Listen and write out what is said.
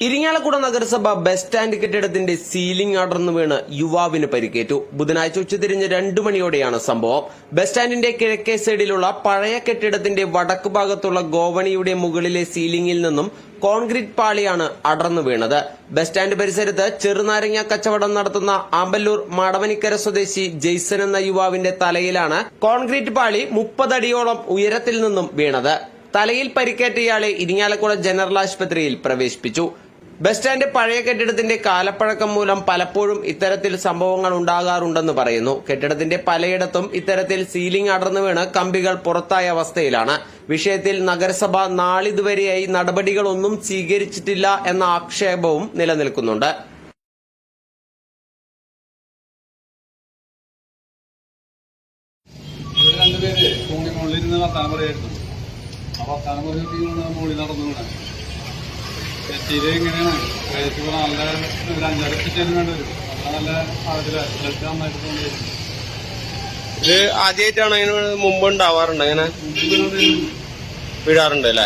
ഇരിങ്ങാലക്കുട നഗരസഭ bus stand കെട്ടിടത്തിന്റെ ceiling അടർന്നു വീണ് യുവാവിന് പരിക്കേറ്റു. ബുധനാഴ്ച ഉച്ചതിരിഞ്ഞ് രണ്ടു മണിയോടെയാണ് സംഭവം. ബസ് സ്റ്റാൻഡിന്റെ കിഴക്കേ സൈഡിലുള്ള പഴയ കെട്ടിടത്തിന്റെ വടക്കു ഭാഗത്തുള്ള ഗോവണിയുടെ മുകളിലെ സീലിംഗിൽ നിന്നും കോൺക്രീറ്റ് പാളിയാണ് അടർന്നു വീണത്. ബസ് സ്റ്റാൻഡ് പരിസരത്ത് ചെറുനാരങ്ങ കച്ചവടം നടത്തുന്ന ആമ്പല്ലൂർ മാടവനിക്കര സ്വദേശി ജെയ്സൺ എന്ന യുവാവിന്റെ തലയിലാണ് കോൺക്രീറ്റ് പാളി മുപ്പതടിയോളം ഉയരത്തിൽ നിന്നും വീണത്. തലയിൽ പരിക്കേറ്റ ഇയാളെ ഇരിങ്ങാലക്കുട ജനറൽ ആശുപത്രിയിൽ പ്രവേശിപ്പിച്ചു. ബസ് സ്റ്റാൻഡ് പഴയ കെട്ടിടത്തിന്റെ കാലപ്പഴക്കം മൂലം പലപ്പോഴും ഇത്തരത്തിൽ സംഭവങ്ങൾ ഉണ്ടാകാറുണ്ടെന്ന് പറയുന്നു. കെട്ടിടത്തിന്റെ പലയിടത്തും ഇത്തരത്തിൽ സീലിംഗ് അടർന്നു വീണ് കമ്പികൾ പുറത്തായ അവസ്ഥയിലാണ്. വിഷയത്തിൽ നഗരസഭ നാളിതുവരെയായി നടപടികളൊന്നും സ്വീകരിച്ചിട്ടില്ല എന്ന ആക്ഷേപവും നിലനിൽക്കുന്നുണ്ട്. അപ്പൊ മുകളിൽ ഇരുന്ന് വർത്താനം നല്ല ഒരു അഞ്ചാറ് പിറ്റേന്ന് വേണ്ടി വരും നല്ല ആവശ്യമില്ല നന്നായിട്ട് ഇത് ആദ്യമായിട്ടാണ് അതിന് മുമ്പ് ഉണ്ടാവാറുണ്ട്? അങ്ങനെ വിടാറുണ്ട് വീഴാറുണ്ട് അല്ലേ?